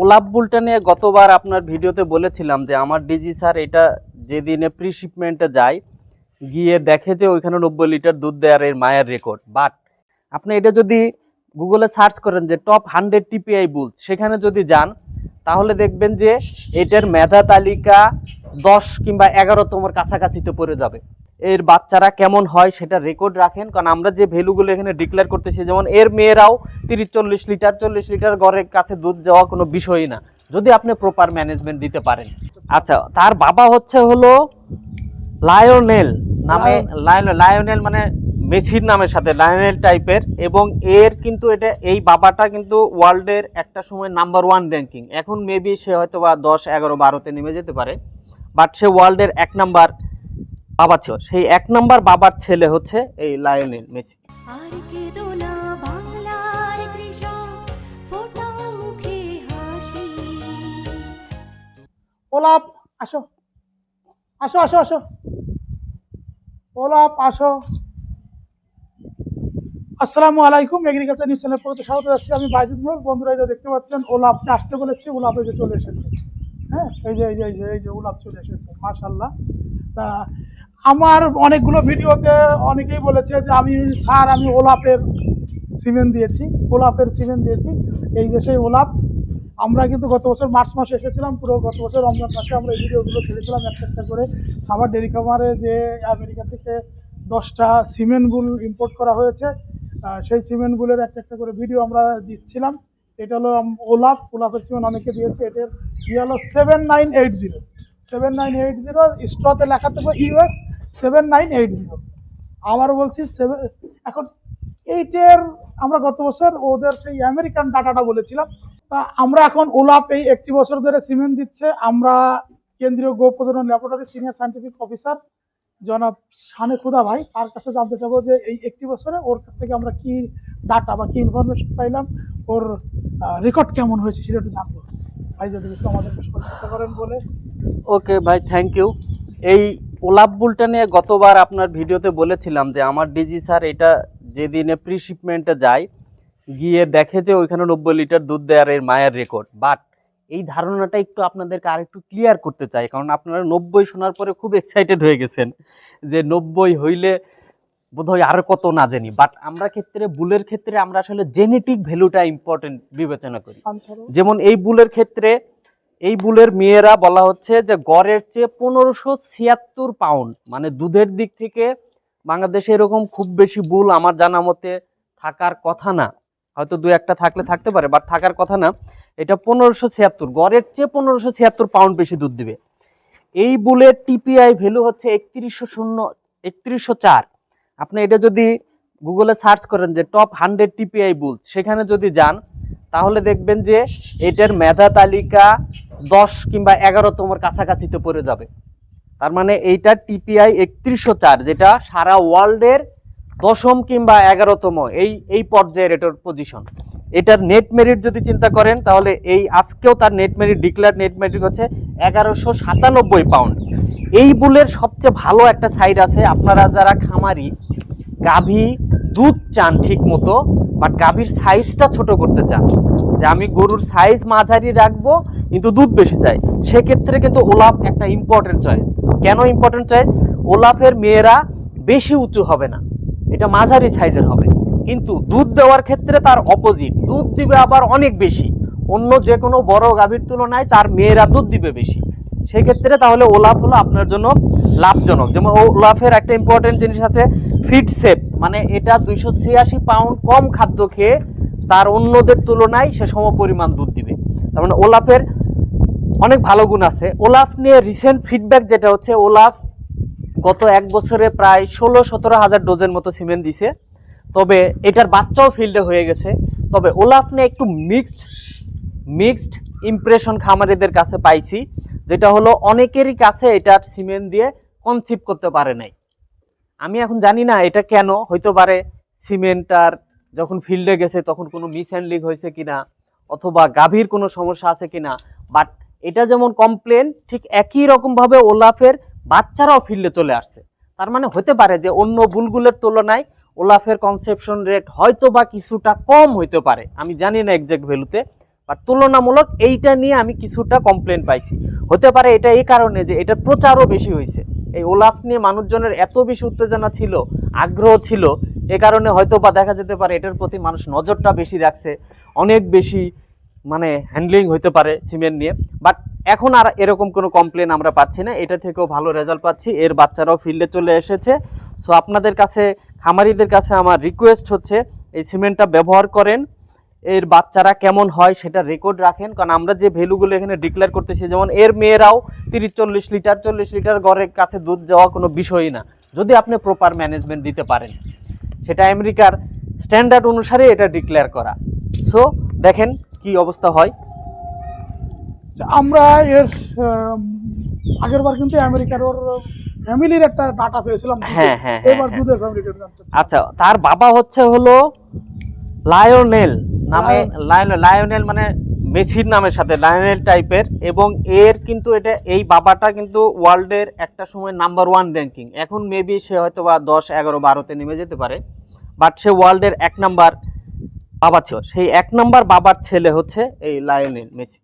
ওলাপ বুলটা নিয়ে গতবার আপনার ভিডিওতে বলেছিলাম যে আমার ডিজি স্যার এটা যেদিনে প্রি শিপমেন্টে যায়, গিয়ে দেখে যে ওইখানে নব্বই লিটার দুধ দেওয়ার এর মায়ের রেকর্ড বাট আপনি এটা যদি গুগলে সার্চ করেন যে টপ হান্ড্রেড টিপিআই বুল সেখানে যদি যান, তাহলে দেখবেন যে এটার মেধা তালিকা দশ কিংবা এগারোতমর কাছাকাছিতে পড়ে যাবে। এর বাচ্চারা কেমন হয় সেটা রেকর্ড রাখেন। কারণ আমরা যে ভ্যালুগুলো এখানে ডিক্লেয়ার করতেছি যেমন এর মেয়েরাও তিরিশ চল্লিশ লিটার চল্লিশ লিটার ঘরের কাছে দুধ দেওয়া কোনো বিষয়ই না। যদি আপনি প্রপার ম্যানেজমেন্ট দিতে পারেন। আচ্ছা তার বাবা হচ্ছে হলো লায়নেল নামে লায়নেল লায়নেল মানে মেসির নামের সাথে লায়নেল টাইপের এবং এর কিন্তু এটা এই বাবাটা কিন্তু ওয়ার্ল্ডের একটা সময় নাম্বার ওয়ান র্যাঙ্কিং এখন মেবি সে হয়তো বা দশ এগারো বারোতে নেমে যেতে পারে। বাট সে ওয়ার্ল্ডের এক নাম্বার বাবা ছিল। সেই এক নাম্বার বাবার ছেলে হচ্ছে এই লায়নেল মেসি। ওলাপ আসো। আসো আসো আসো। ওলাপ আসো। আসসালামু আলাইকুম এগ্রিকালচার নিউজ চ্যানেল পড়তে স্বাগত যাচ্ছি আমি বাইজুদ নূর বন্ধুরা যে দেখতে পাচ্ছেন ওলাপটা আসতে বলেছি ওলাপ এই যে চলে এসেছে। হ্যাঁ এই যে এই যে এই যে এই যে ওলাপ চলে এসেছে মাশাল্লাহ তা আমার অনেকগুলো ভিডিওতে অনেকেই বলেছে যে আমি স্যার, আমি ওলাপের সিমেন্ট দিয়েছি, ওলাপের সিমেন্ট দিয়েছি। এই যে সেই ওলাপ, আমরা কিন্তু গত বছর মার্চ মাসে এসেছিলাম, পুরো গত বছর রমজান মাসে আমরা এই ভিডিওগুলো ছেড়েছিলাম একটা একটা করে। সাবার ডেরি খামারে যে আমেরিকা থেকে দশটা সিমেন্টগুল ইম্পোর্ট করা হয়েছে সেই সিমেন্টগুলোর একটা একটা করে ভিডিও আমরা দিচ্ছিলাম। এটা হলো ওলাপ, ওলাপের সিমেন্ট অনেকে দিয়েছে এটার ইয়ে হলো seven nine eight zero seven nine eight zero স্ট্রতে লেখা থাকবে US seven nine eight zero আবারও বলছি সেভেন এখন এইটের আমরা গত বছর ওদের সেই আমেরিকান ডাটাটা বলেছিলাম। তা আমরা এখন ওলাপ এই একটি বছর ধরে সিমেন্ট দিচ্ছে। আমরা কেন্দ্রীয় গো প্রজনন ল্যাবরেটরি সিনিয়র সায়েন্টিফিক অফিসার জনাব শানে খুদা ভাই, তার কাছে জানতে চাবো যে এই একটি বছরে ওর কাছ থেকে আমরা কি ডাটা বা কি ইনফরমেশন পাইলাম, ওর রেকর্ড কেমন হয়েছে সেটা একটু জানব। ভাই যদি সহযোগিতা করেন বলে। ওকে ভাই থ্যাংক ইউ এই ওলাপ বুলটা নিয়ে গতবার আপনার ভিডিওতে বলেছিলাম যে আমার ডিজি স্যার এটা যেদিনে প্রি শিপমেন্টে যায় গিয়ে দেখে যে ওইখানে নব্বই লিটার দুধ দেওয়ার এর মায়ের রেকর্ড বাট এই ধারণাটা একটু আপনাদেরকে আর একটু ক্লিয়ার করতে চাই কারণ আপনারা নব্বই শোনার পরে খুব এক্সাইটেড হয়ে গেছেন যে নব্বই হইলে বোধহয় আরও কত না জানি। বাট আমরা ক্ষেত্রে বুলের ক্ষেত্রে আমরা আসলে জেনেটিক ভ্যালুটা ইম্পর্টেন্ট বিবেচনা করি। যেমন এই বুলের ক্ষেত্রে এই বুলের মেয়েরা বলা হচ্ছে যে গড়ের চেয়ে পনেরোশো ছিয়াত্তর পাউন্ড মানে দুধের দিক থেকে বাংলাদেশে এরকম খুব বেশি বুল আমার জানা মতে থাকার কথা না। হয়তো দু একটা থাকলে থাকতে পারে বাট থাকার কথা না। এটা পনেরোশো ছিয়াত্তর, গড়ের চেয়ে পনেরোশো ছিয়াত্তর পাউন্ড বেশি দুধ দিবে। এই বুলের টিপিআই ভ্যালু হচ্ছে একত্রিশশো শূন্য, একত্রিশশো চার। আপনি এটা যদি গুগলে সার্চ করেন যে টপ হান্ড্রেড টিপিআই বুল সেখানে যদি যান তাহলে দেখবেন যে এটার মেধা তালিকা দশ কিংবা এগারোতমর কাছাকাছিতে পড়ে যাবে। তার মানে এইটা টিপিআই একত্রিশশো চার, যেটা সারা ওয়ার্ল্ডের দশম কিংবা এগারোতম এই এই পর্যায়ের এটার পজিশন এটার নেট মেরিট যদি চিন্তা করেন, তাহলে এই আজকেও তার net merit declare net merit হচ্ছে এগারোশো সাতানব্বই পাউন্ড এই বুলের সবচেয়ে ভালো একটা সাইড আছে, আপনারা যারা খামারি গাভী দুধ চান ঠিক মতো বাট গাভীর সাইজটা ছোট করতে চান। যে আমি গরুর সাইজ মাঝারি রাখব, কিন্তু দুধ বেশি চাই। সেক্ষেত্রে কিন্তু ওলাফ একটা ইম্পর্টেন্ট চয়েস কেন ইম্পর্টেন্ট চয়েস ওলাফের মেয়েরা বেশি উঁচু হবে না। এটা মাঝারি সাইজের হবে। কিন্তু দুধ দেওয়ার ক্ষেত্রে তার অপোজিট দুধ দিবে আবার অনেক বেশি। অন্য যে কোনো বড় গাভীর তুলনায় তার মেয়েরা দুধ দিবে বেশি। সেক্ষেত্রে তাহলে ওলাফ হলো আপনার জন্য লাভজনক। যেমন ওলাফের একটা ইম্পর্টেন্ট জিনিস আছে ফিট সেপ মানে এটা দুইশো ছিয়াশি পাউন্ড কম খাদ্য খেয়ে তার অন্যদের তুলনায় সে সম পরিমাণ দুধ দিবে। তার মানে ওলাফের অনেক ভালো গুণ আছে। ওলাফ নিয়ে রিসেন্ট ফিডব্যাক যেটা হচ্ছে, ওলাফ গত এক বছরে প্রায় ষোলো সতেরো হাজার ডোজের মতো সিমেন্ট দিছে। তবে এটার বাচ্চাও ফিল্ডে হয়ে গেছে। তবে ওলাফ নিয়ে একটু মিক্সড মিক্সড ইমপ্রেশন খামারিদের কাছে পাইছি। যেটা হলো অনেকেরই কাছে এটা সিমেন্ট দিয়ে কনসিভ করতে পারে নাই। আমি এখন জানি না এটা কেন হইতে পারে সিমেন্টার যখন ফিল্ডে গেছে তখন কোনো মিসহ্যান্ডলিং হয়েছে কিনা, অথবা গাভীর কোনো সমস্যা আছে কিনা বাট এটা যেমন কমপ্লেন ঠিক একই রকমভাবে ওলাফের বাচ্চারাও ফিল্ডে চলে আসছে। তার মানে হতে পারে যে অন্য বুলগুলের তুলনায় ওলাফের কনসেপশন রেট হয়তো বা কিছুটা কম হইতে পারে। আমি জানি না এক্সাক্ট ভ্যালুতে বাট তুলনামূলক এইটা নিয়ে আমি কিছুটা কমপ্লেন পাইছি। হতে পারে এটা এই কারণে যে এটার প্রচারও বেশি হয়েছে এই ওলাফ নিয়ে মানুষজনের এত বেশি উত্তেজনা ছিল, আগ্রহ ছিল, এ কারণে হয়তো বা দেখা যেতে পারে এটার প্রতি মানুষ নজরটা বেশি রাখছে, অনেক বেশি মানে হ্যান্ডলিং হইতে পারে সিমেন্ট নিয়ে। বাট এখন আর এরকম কোনো কমপ্লেন আমরা পাচ্ছি না, এটা থেকেও ভালো রেজাল্ট পাচ্ছি, এর বাচ্চারাও ফিল্ডে চলে এসেছে। সো আপনাদের কাছে, খামারিদের কাছে আমার রিকোয়েস্ট হচ্ছে, এই সিমেন্টটা ব্যবহার করেন এর বাচ্চারা কেমন হয় সেটা রেকর্ড রাখেন। কারণ আমরা যে ভ্যালুগুলো এখানে ডিক্লেয়ার করতেছি যেমন এর মেয়েরাও তিরিশ চল্লিশ লিটার চল্লিশ লিটার ঘরের কাছে দুধ দেওয়া কোনো বিষয়ই না। যদি আপনি প্রপার ম্যানেজমেন্ট দিতে পারেন। সেটা আমেরিকার স্ট্যান্ডার্ড অনুসারে এটা ডিক্লেয়ার করা। সো দেখেন কি অবস্থা হয়। আমরা এর আগের বার কিন্তু আমেরিকার ওর ফ্যামিলির একটা ডাটা পেয়েছিলাম। হ্যাঁ, হ্যাঁ, হ্যাঁ, এবার হ্যাঁ। দুধের আচ্ছা তার বাবা হচ্ছে হলো লায়োনেল নামে লায়ন- লায়োনেল মানে মেসির নামের সাথে লায়োনেল টাইপের। এবং এর কিন্তু এটা এই বাবাটা কিন্তু ওয়ার্ল্ডের একটা সময় নাম্বার ওয়ান র্যাঙ্কিং এখন মেবি সে হয়তো বা দশ এগারো বারোতে নেমে যেতে পারে। বাট সে ওয়ার্ল্ডের এক নাম্বার বাবা ছিল। সেই এক নাম্বার বাবার ছেলে হচ্ছে এই লায়নেল মেসি।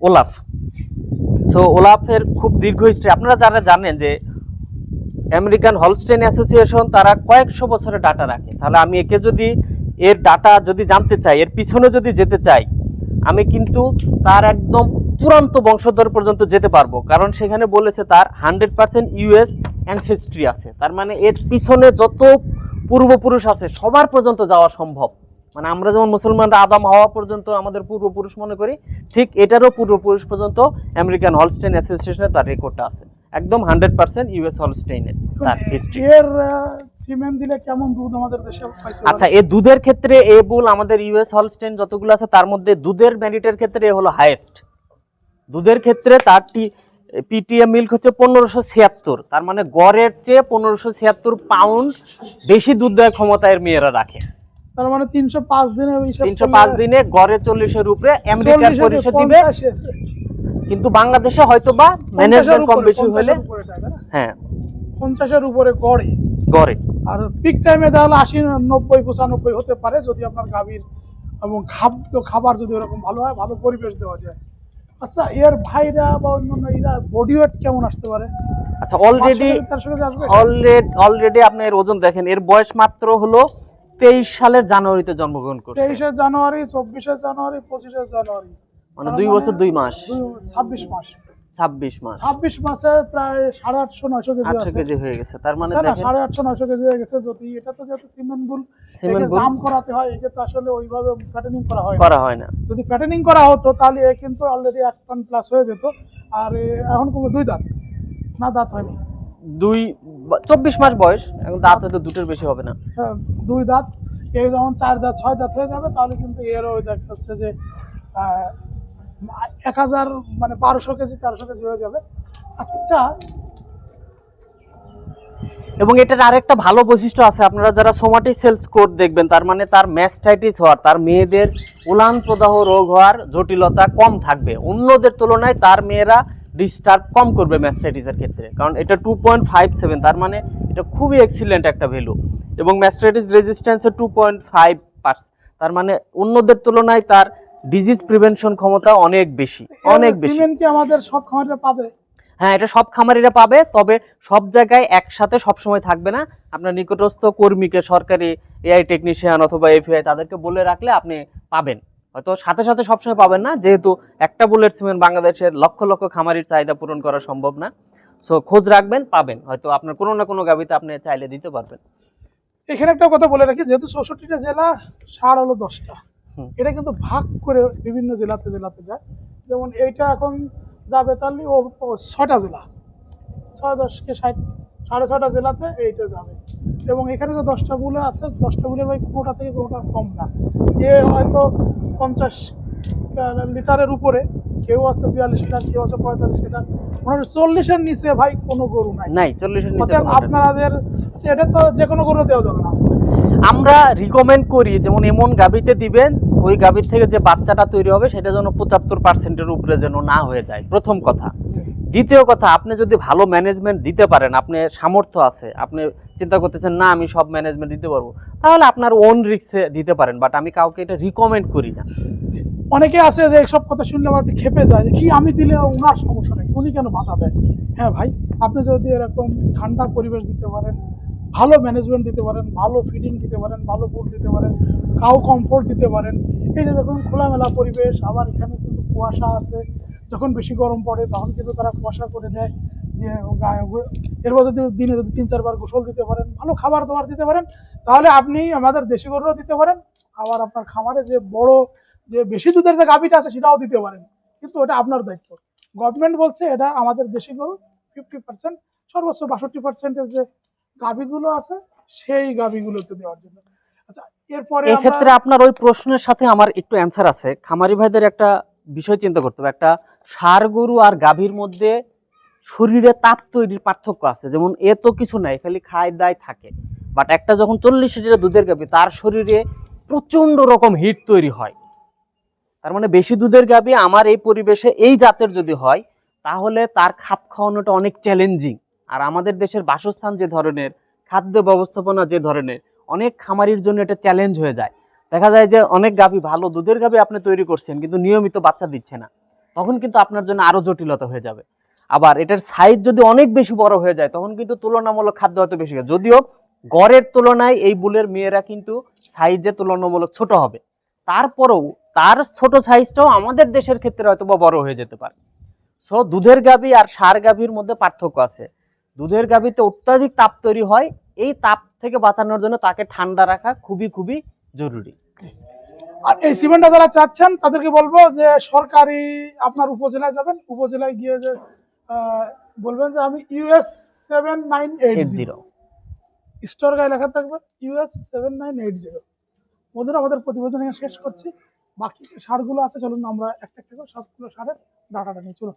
ওলাফ। সো ওলাফের খুব দীর্ঘ হিস্ট্রি আপনারা যারা জানেন যে আমেরিকান হলস্টেন অ্যাসোসিয়েশন তারা কয়েকশো বছরের ডাটা রাখে। তাহলে আমি একে যদি এর ডাটা যদি জানতে চাই, এর পিছনে যদি যেতে চাই, আমি কিন্তু তার একদম চূড়ান্ত বংশধর পর্যন্ত যেতে পারব। কারণ সেখানে বলেছে তার হান্ড্রেড পার্সেন্ট ইউএস অ্যানসেস্ট্রি আছে। তার মানে এর পিছনে যত পূর্বপুরুষ আছে, সবার পর্যন্ত যাওয়া সম্ভব। মানে আমরা যেমন মুসলমানরা আদাম হওয়া পর্যন্ত আমাদের পূর্বপুরুষ মনে করি, ঠিক এটারও পূর্বপুরুষ পর্যন্ত আমেরিকান হলস্টেন অ্যাসোসিয়েশনে তার রেকর্ডটা আছে। একদম হান্ড্রেড পার্সেন্ট ইউএস হলস্টেইনের তার হিস্ট্রি এর সিমেন্ট দিলে কেমন দুধ আমাদের দেশে আচ্ছা এই দুধের ক্ষেত্রে এ বুল আমাদের ইউএস হলস্টেন যতগুলো আছে তার মধ্যে দুধের মেরিটের ক্ষেত্রে এ হলো হাইয়েস্ট দুধের ক্ষেত্রে তার টি পিটিএম মিল্ক হচ্ছে পনেরোশো ছিয়াত্তর। তার মানে গড়ের চেয়ে পনেরোশো ছিয়াত্তর পাউন্ড বেশি দুধ দেওয়ার ক্ষমতা এর মেয়েরা রাখে। তার মানে তিনশো পাঁচ দিনে তিনশো পাঁচ দিনে গড়ে চল্লিশের উপরে আমেরিকার পরিষদ দিবে। 50 কিন্তু বাংলাদেশে হয়তো বা ম্যানেজমেন্ট কম বেশি হলে? হ্যাঁ। পঞ্চাশের উপরে গড়ে গড়ে আর পিক টাইমে তাহলে আশি নব্বই পঁচানব্বই হতে পারে যদি আপনার গাভীর এবং খাদ্য খাবার যদি ওরকম ভালো হয় ভালো পরিবেশ দেওয়া যায়। আচ্ছা এর ভাইরা বা অন্যান্য এরা বডি ওয়েট কেমন আসতে পারে? আচ্ছা অলরেডি অলরেডি অলরেডি আপনি এর ওজন দেখেন। এর বয়স মাত্র হলো তেইশ সালের জানুয়ারিতে জন্মগ্রহণ করছে। তেইশে জানুয়ারি চব্বিশে জানুয়ারি পঁচিশে জানুয়ারি। মানে দুই মানে বছর দুই মাস। ছাব্বিশ মাস। ছাব্বিশ মাস। ছাব্বিশ মাসে প্রায় সাড়ে আটশো নয়শো কেজি আটশো কেজি হয়ে গেছে। তার মানে সাড়ে আটশো নয়শো কেজি হয়ে গেছে। যদি এটা তো যেহেতু সিমেন্ট বুল সিমেন্ট জাম করাতে হয় একে তো আসলে ওইভাবে প্যাটার্নিং করা হয় করা হয় না। যদি প্যাটার্নিং করা হতো তাহলে এ কিন্তু অলরেডি এক টন প্লাস হয়ে যেত। আর এখন কোনো দুই দাঁত। না দাঁত হয়নি। দুই চব্বিশ মাস বয়স। এখন দাঁত হয়তো দুটোর বেশি হবে না। হ্যাঁ, দুই দাঁত। এই যখন চার দাঁত ছয় দাঁত হয়ে যাবে তাহলে কিন্তু এর ওই দেখাচ্ছে যে এক হাজার মানে বারোশো কেজি, তেরোশো কেজি হয়ে যাবে। আচ্ছা। এবং এটার আরেকটা ভালো বৈশিষ্ট্য আছে, আপনারা যারা সোমাটি সেলস কোড দেখবেন, তার মানে তার ম্যাস্টাইটিস হওয়ার, তার মেয়েদের উলান প্রদাহ রোগ হওয়ার জটিলতা কম থাকবে। অন্যদের তুলনায় তার মেয়েরা ডিস্টার্ব কম করবে ম্যাস্টাইটিসের ক্ষেত্রে, কারণ এটা টু পয়েন্ট ফাইভ সেভেন তার মানে এটা খুবই এক্সিলেন্ট একটা ভ্যালু এবং ম্যাস্টাইটিস রেজিস্ট্যান্সে টু পয়েন্ট ফাইভ পার্স তার মানে অন্যদের তুলনায় তার ডিজিজ প্রিভেনশন ক্ষমতা অনেক বেশি অনেক বেশি। সিমেন্ট কি আমাদের সব খামারে পাবে? হ্যাঁ এটা সব খামারিরা পাবে তবে সব জায়গায় একসাথে সবসময় থাকবে না। আপনার নিকটস্থ কর্মীকে সরকারি এআই টেকনিশিয়ান অথবা এফআই তাদেরকে বলে রাখলে আপনি পাবেন। হয়তো সাথে সাথে সবসময় পাবেন না যেহেতু একটা বুলেট সিমেন্ট বাংলাদেশের লক্ষ লক্ষ খামারির চাহিদা পূরণ করা সম্ভব না। সো খোঁজ রাখবেন পাবেন। হয়তো আপনার কোনো না কোনো গাবিতে আপনি চাইলে দিতে পারবেন। এখানে একটা কথা বলে রাখি যেহেতু চৌষট্টিটা জেলা সার হলো দশটা। এটা কিন্তু ভাগ করে বিভিন্ন জেলাতে জেলাতে যায়। যেমন এইটা এখন যাবে তাহলে ও ছয়টা জেলা। ছয় দশকে ষাট সাড়ে ছটা জেলাতে এইটা যাবে। এবং এখানে যে দশটা বুলে আছে দশটা বুলের ভাই কোনোটা থেকে কোনোটা কম না। এ হয়তো পঞ্চাশ লিটারের উপরে কেউ আছে বিয়াল্লিশ লিটার কেউ আছে পঁয়তাল্লিশ লিটার। মানে চল্লিশের নিচে ভাই কোনো গরু নাই। নাই চল্লিশের নিচে। আপনাদের এটা তো যে কোনো গরু দেওয়া যাবে না। আমরা রিকমেন্ড করি যেমন এমন গাবিতে দিবেন ওই গাভীর থেকে যে বাচ্চাটা তৈরি হবে, সেটা যেন পঁচাত্তর পার্সেন্টের উপরে যেন না হয়ে যায়। প্রথম কথা। দ্বিতীয় কথা, আপনি যদি ভালো ম্যানেজমেন্ট দিতে পারেন, আপনি সামর্থ্য আছে, আপনি চিন্তা করতেছেন, না, আমি সব ম্যানেজমেন্ট দিতে পারব। তাহলে আপনার ওন রিক্সে দিতে পারেন বাট আমি কাউকে এটা রিকমেন্ড করি না। অনেকে আছে যে এইসব কথা শুনলে আমার একটু খেপে যায়, যে কি আমি দিলে ওনার সমস্যা নেই, উনি কেন বাধা দেয়? হ্যাঁ ভাই, আপনি যদি এরকম ঠান্ডা পরিবেশ দিতে পারেন ভালো ম্যানেজমেন্ট দিতে পারেন, ভালো ফিডিং দিতে পারেন, ভালো ফুড দিতে পারেন, কাউ কমফোর্ট দিতে পারেন। এই যে যখন খোলামেলা পরিবেশ, আবার এখানে কিন্তু কুয়াশা আছে, যখন বেশি গরম পড়ে, তখন কিন্তু তারা কুয়াশা করে দেয়। এরপর যদি দিনে যদি তিন, চারবার গোসল দিতে পারেন, ভালো খাবার দাবার দিতে পারেন, তাহলে আপনি আমাদের দেশি গরুও দিতে পারেন, আবার আপনার খামারে যে বড়, যে বেশি দুধের যে গাভিটা আছে, সেটাও দিতে পারেন। কিন্তু ওটা আপনার দায়িত্ব। গভর্নমেন্ট বলছে এটা আমাদের দেশি গরু ফিফটি পার্সেন্ট সর্বোচ্চ বাষট্টি পার্সেন্টের যে গাভিগুলো আছে, সেই গাভিগুলোতে দেওয়ার জন্য। আচ্ছা এক্ষেত্রে আপনার ওই প্রশ্নের সাথে আমার একটু অ্যান্সার আছে। খামারি ভাইদের একটা বিষয় চিন্তা করতে হবে। একটা ষাঁড় গরু আর গাভীর মধ্যে শরীরে তাপ তৈরির পার্থক্য আছে। যেমন এ তো কিছু নাই, খালি খায়, দায় থাকে। বাট একটা যখন চল্লিশ লিটার দুধের গাভী, তার শরীরে প্রচণ্ড রকম হিট তৈরি হয়। তার মানে বেশি দুধের গাভী আমার এই পরিবেশে এই জাতের যদি হয়, তাহলে তার খাপ খাওয়ানোটা অনেক চ্যালেঞ্জিং আর আমাদের দেশের বাসস্থান যে ধরনের, খাদ্য ব্যবস্থাপনা যে ধরনের, অনেক খামারির জন্য এটা চ্যালেঞ্জ হয়ে যায়। দেখা যায় যে অনেক গাভী ভালো দুধের গাভী আপনি তৈরি করছেন, কিন্তু নিয়মিত বাচ্চা দিচ্ছে না। তখন কিন্তু আপনার জন্য আরও জটিলতা হয়ে যাবে। আবার এটার সাইজ যদি অনেক বেশি বড় হয়ে যায়, তখন কিন্তু তুলনামূলক খাদ্য হয়তো বেশি খায়। যদিও গড়ের তুলনায় এই বুলের মেয়েরা কিন্তু সাইজে তুলনামূলক ছোট হবে। তারপরেও তার ছোট সাইজটাও আমাদের দেশের ক্ষেত্রে হয়তো বড় হয়ে যেতে পারে। সো দুধের গাভী আর সার গাভীর মধ্যে পার্থক্য আছে। দুধের গাভীতে অত্যাধিক তাপ তৈরি হয় এই তাপ থেকে বাঁচানোর জন্য তাকে ঠান্ডা রাখা খুবই খুবই জরুরি। আর এই সিমেন্টটা যারা চাচ্ছেন তাদেরকে বলব যে সরকারি আপনার উপজেলায় যাবেন উপজেলায় গিয়ে যে বলবেন যে আমি US seven nine eight zero straw গায়ে লেখা থাকবে US seven nine eight zero বন্ধুরা আমাদের প্রতিবেদন শেষ করছি। বাকি যে সারগুলো আছে চলুন আমরা একটা একটা করে সবগুলো সারের ডাটাটা নিয়ে চলুন।